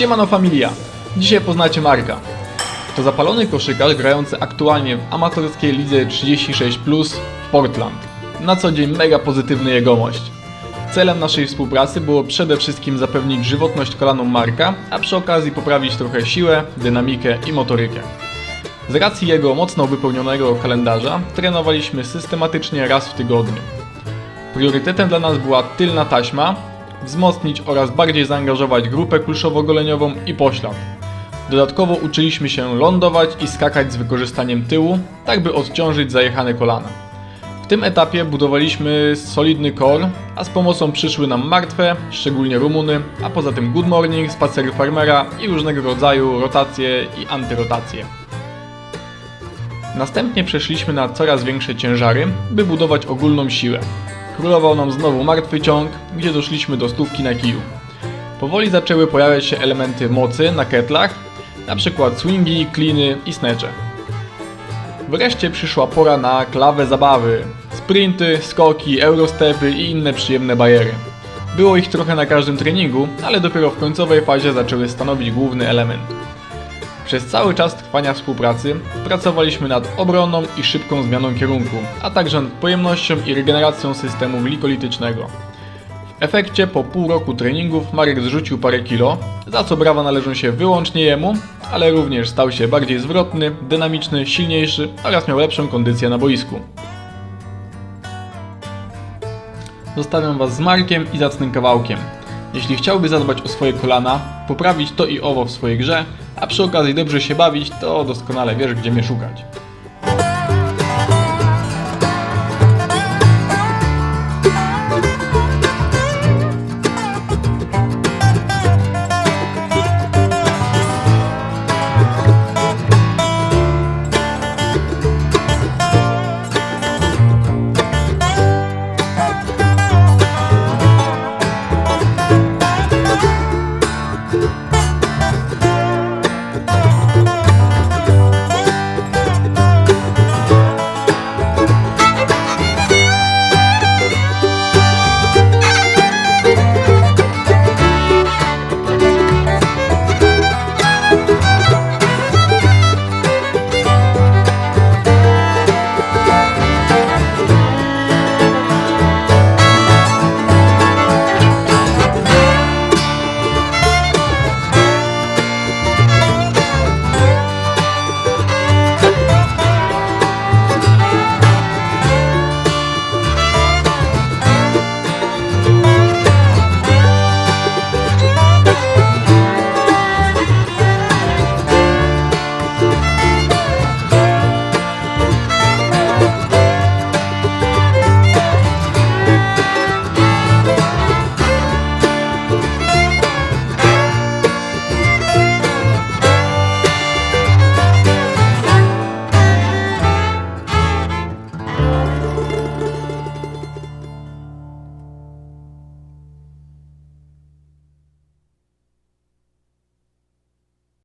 Siemano familia! Dzisiaj poznacie Marka. To zapalony koszykarz grający aktualnie w amatorskiej lidze 36+, w Portland. Na co dzień mega pozytywny jegomość. Celem naszej współpracy było przede wszystkim zapewnić żywotność kolanom Marka, a przy okazji poprawić trochę siłę, dynamikę i motorykę. Z racji jego mocno wypełnionego kalendarza trenowaliśmy systematycznie raz w tygodniu. Priorytetem dla nas była tylna taśma, wzmocnić oraz bardziej zaangażować grupę kulszowo-goleniową i poślad. Dodatkowo uczyliśmy się lądować i skakać z wykorzystaniem tyłu, tak by odciążyć zajechane kolana. W tym etapie budowaliśmy solidny core, a z pomocą przyszły nam martwe, szczególnie Rumuny, a poza tym good morning, spacery farmera i różnego rodzaju rotacje i antyrotacje. Następnie przeszliśmy na coraz większe ciężary, by budować ogólną siłę. Królował nam znowu martwy ciąg, gdzie doszliśmy do stówki na kiju. Powoli zaczęły pojawiać się elementy mocy na ketlach, np. swingi, kliny i snecze. Wreszcie przyszła pora na klawę zabawy. Sprinty, skoki, eurostepy i inne przyjemne bajery. Było ich trochę na każdym treningu, ale dopiero w końcowej fazie zaczęły stanowić główny element. Przez cały czas trwania współpracy pracowaliśmy nad obroną i szybką zmianą kierunku, a także nad pojemnością i regeneracją systemu glikolitycznego. W efekcie po pół roku treningów Marek zrzucił parę kilo, za co brawa należą się wyłącznie jemu, ale również stał się bardziej zwrotny, dynamiczny, silniejszy oraz miał lepszą kondycję na boisku. Zostawiam Was z Markiem i zacnym kawałkiem. Jeśli chciałby zadbać o swoje kolana, poprawić to i owo w swojej grze, a przy okazji dobrze się bawić, to doskonale wiesz, gdzie mnie szukać.